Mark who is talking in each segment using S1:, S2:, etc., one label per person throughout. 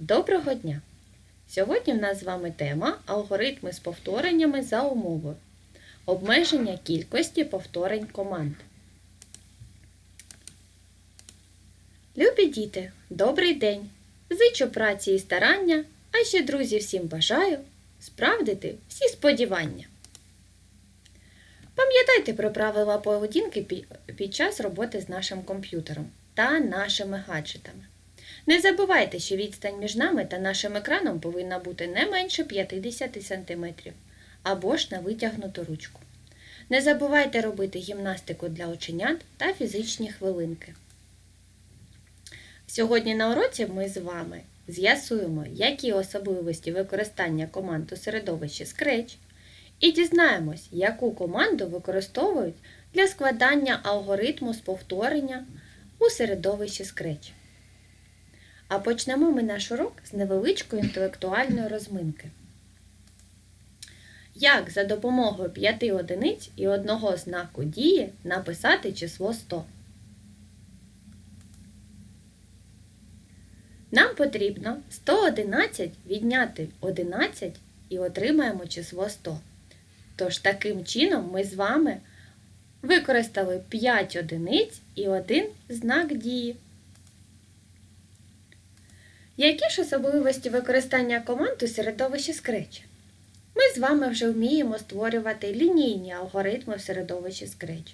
S1: Доброго дня! Сьогодні в нас з вами тема алгоритми з повтореннями за умовою. Обмеження кількості повторень команд. Любі діти, добрий день! Зичу праці і старання, а ще друзі всім бажаю справдити всі сподівання. Пам'ятайте про правила поведінки під час роботи з нашим комп'ютером та нашими гаджетами. Не забувайте, що відстань між нами та нашим екраном повинна бути не менше 50 см або ж на витягнуту ручку. Не забувайте робити гімнастику для оченят та фізичні хвилинки. Сьогодні на уроці ми з вами з'ясуємо, які особливості використання команд у середовищі Scratch і дізнаємось, яку команду використовують для складання алгоритму з повторення у середовищі Scratch. А почнемо ми наш урок з невеличкої інтелектуальної розминки. Як за допомогою п'яти одиниць і одного знаку дії написати число 100? Нам потрібно 111 відняти 11 і отримаємо число 100. Тож таким чином ми з вами використали 5 одиниць і один знак дії. Які ж особливості використання команд у середовищі Scratch? Ми з вами вже вміємо створювати лінійні алгоритми в середовищі Scratch.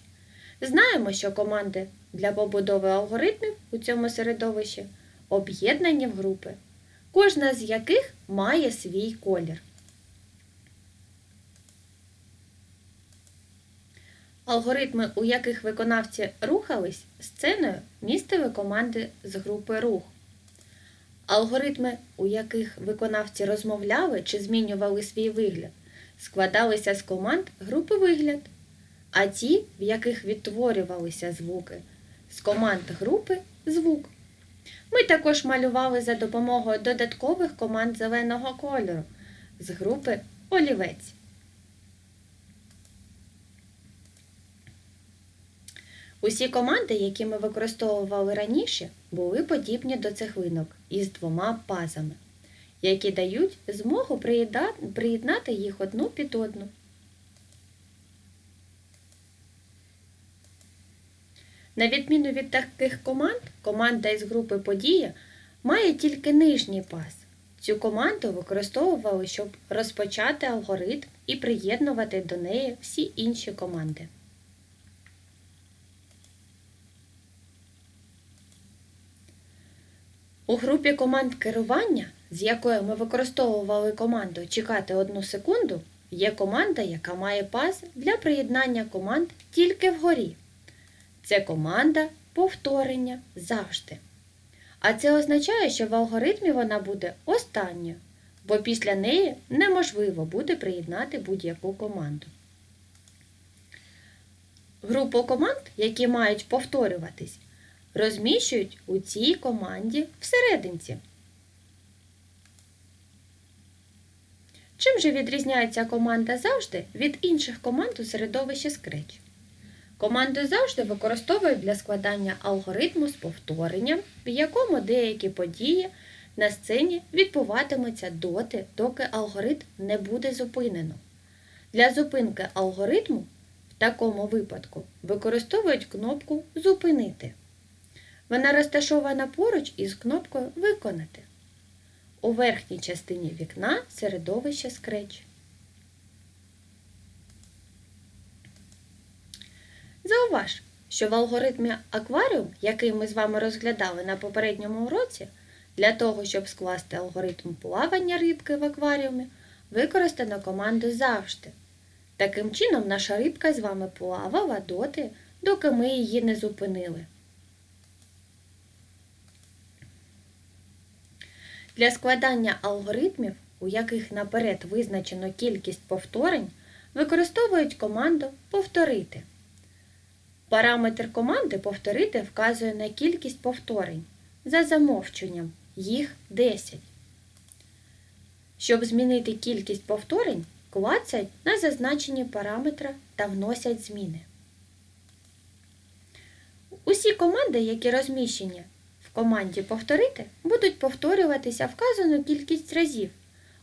S1: Знаємо, що команди для побудови алгоритмів у цьому середовищі об'єднані в групи, кожна з яких має свій колір. Алгоритми, у яких виконавці рухались сценою, містили команди з групи рух. Алгоритми, у яких виконавці розмовляли чи змінювали свій вигляд, складалися з команд групи вигляд, а ті, в яких відтворювалися звуки, з команд групи звук. Ми також малювали за допомогою додаткових команд зеленого кольору з групи олівець. Усі команди, які ми використовували раніше, були подібні до цеглинок із двома пазами, які дають змогу приєднати їх одну під одну. На відміну від таких команд, команда із групи подія має тільки нижній паз. Цю команду використовували, щоб розпочати алгоритм і приєднувати до неї всі інші команди. У групі команд керування, з якою ми використовували команду чекати одну секунду, є команда, яка має паз для приєднання команд тільки вгорі. Це команда повторення завжди. А це означає, що в алгоритмі вона буде останньою, бо після неї неможливо буде приєднати будь-яку команду. Групу команд, які мають повторюватись, розміщують у цій команді всерединці. Чим же відрізняється команда завжди від інших команд у середовищі Scratch? Команду завжди використовують для складання алгоритму з повторенням, в якому деякі події на сцені відбуватимуться доти, доки алгоритм не буде зупинено. Для зупинки алгоритму в такому випадку використовують кнопку Зупинити. Вона розташована поруч із кнопкою Виконати у верхній частині вікна середовища Scratch. Зауваж, що в алгоритмі акваріум, який ми з вами розглядали на попередньому уроці, для того, щоб скласти алгоритм плавання рибки в акваріумі, використано команду завжди. Таким чином, наша рибка з вами плавала доти, доки ми її не зупинили. Для складання алгоритмів, у яких наперед визначено кількість повторень, використовують команду Повторити. Параметр команди Повторити вказує на кількість повторень. За замовчуванням їх 10. Щоб змінити кількість повторень, клацають на зазначені параметри та вносять зміни. Усі команди, які розміщені команді повторити будуть повторюватися вказану кількість разів.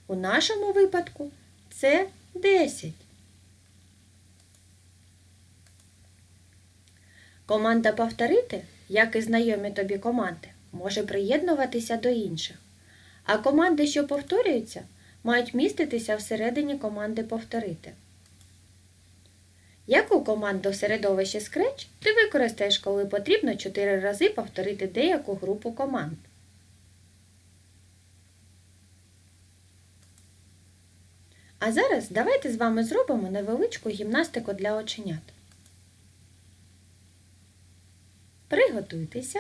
S1: У нашому випадку це 10. Команда повторити, як і знайомі тобі команди, може приєднуватися до інших. А команди, що повторюються, мають міститися всередині команди повторити. Яку команду в середовищі Scratch ти використаєш, коли потрібно 4 рази повторити деяку групу команд? А зараз давайте з вами зробимо невеличку гімнастику для оченят. Приготуйтеся.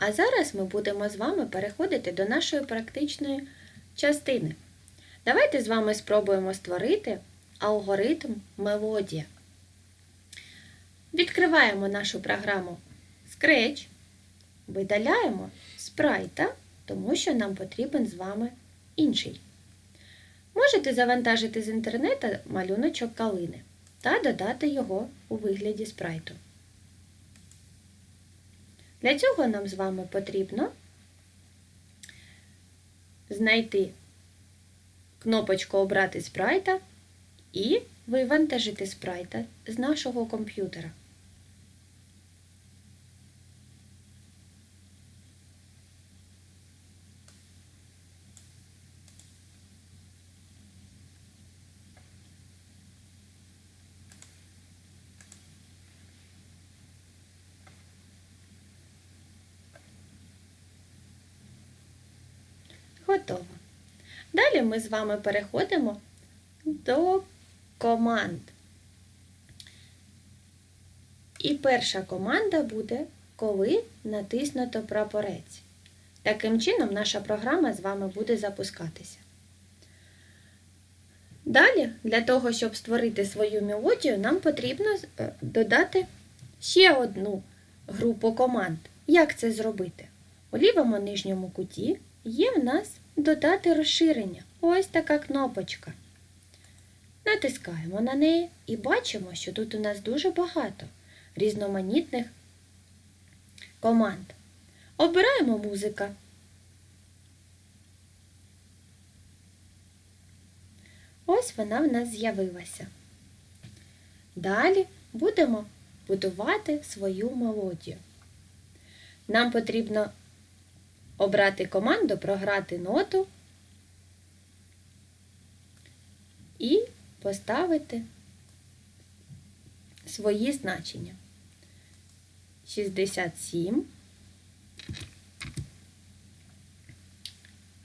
S1: А зараз ми будемо з вами переходити до нашої практичної частини. Давайте з вами спробуємо створити алгоритм мелодія. Відкриваємо нашу програму Scratch, видаляємо спрайта, тому що нам потрібен з вами інший. Можете завантажити з інтернету малюночок калини та додати його у вигляді спрайту. Для цього нам з вами потрібно знайти кнопочку Обрати спрайта і вивантажити спрайта з нашого комп'ютера. Готово. Далі ми з вами переходимо до команд. І перша команда буде, коли натиснуто прапорець. Таким чином, наша програма з вами буде запускатися. Далі, для того, щоб створити свою мелодію, нам потрібно е, додати ще одну групу команд. Як це зробити? У лівому нижньому куті є в нас додати розширення. Ось така кнопочка. Натискаємо на неї і бачимо, що тут у нас дуже багато різноманітних команд. Обираємо музика. Ось вона в нас з'явилася. Далі будемо будувати свою мелодію. Нам потрібно обрати команду, програти ноту і поставити свої значення. 67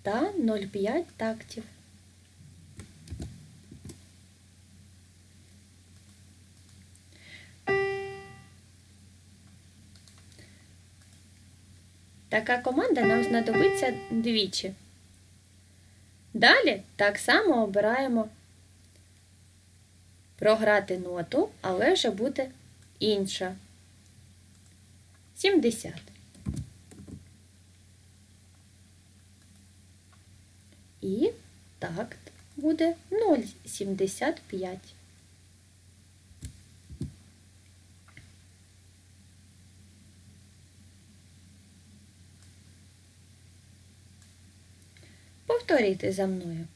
S1: та 0,5 тактів. Така команда нам знадобиться двічі. Далі так само обираємо програти ноту, але вже буде інша. 70. І такт буде 0,75. Повторюйте за мною.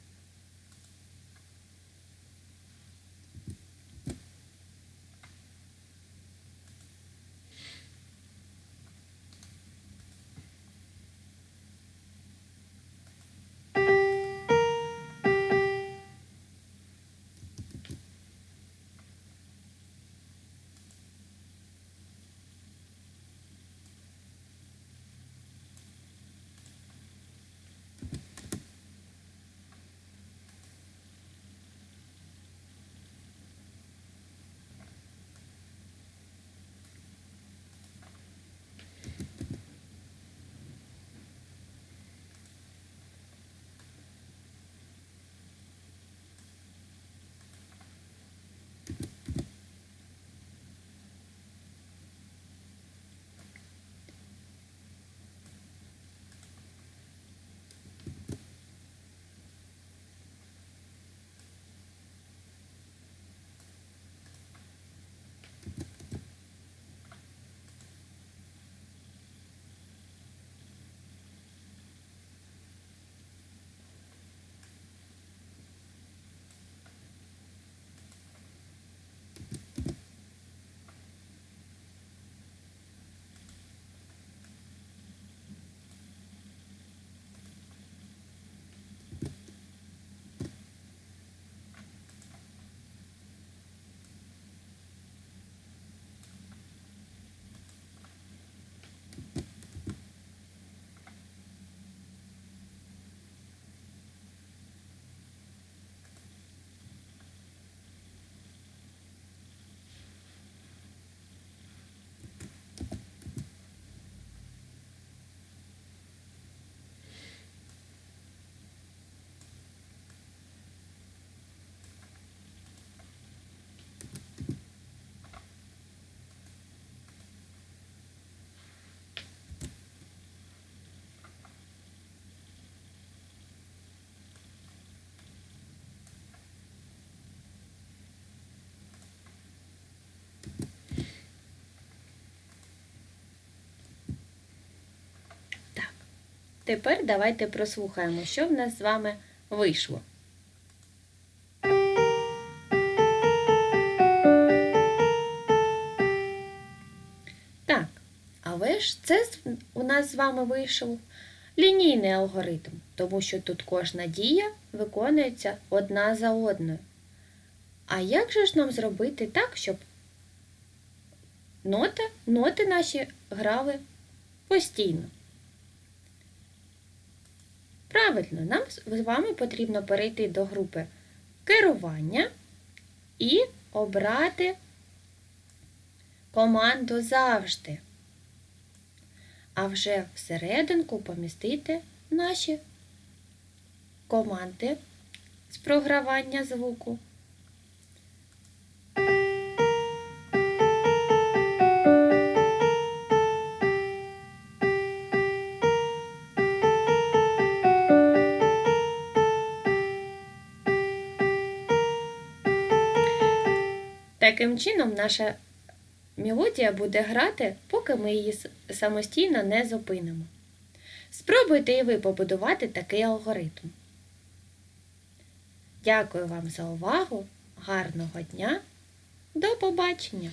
S1: Тепер давайте прослухаємо, що в нас з вами вийшло. Так, але ж це у нас з вами вийшов лінійний алгоритм, тому що тут кожна дія виконується одна за одною. А як же ж нам зробити так, щоб ноти, ноти наші грали постійно? Правильно, нам з вами потрібно перейти до групи керування і обрати команду завжди. А вже всерединку помістити наші команди з програвання звуку. Таким чином, наша мелодія буде грати, поки ми її самостійно не зупинимо. Спробуйте і ви побудувати такий алгоритм. Дякую вам за увагу, гарного дня, до побачення!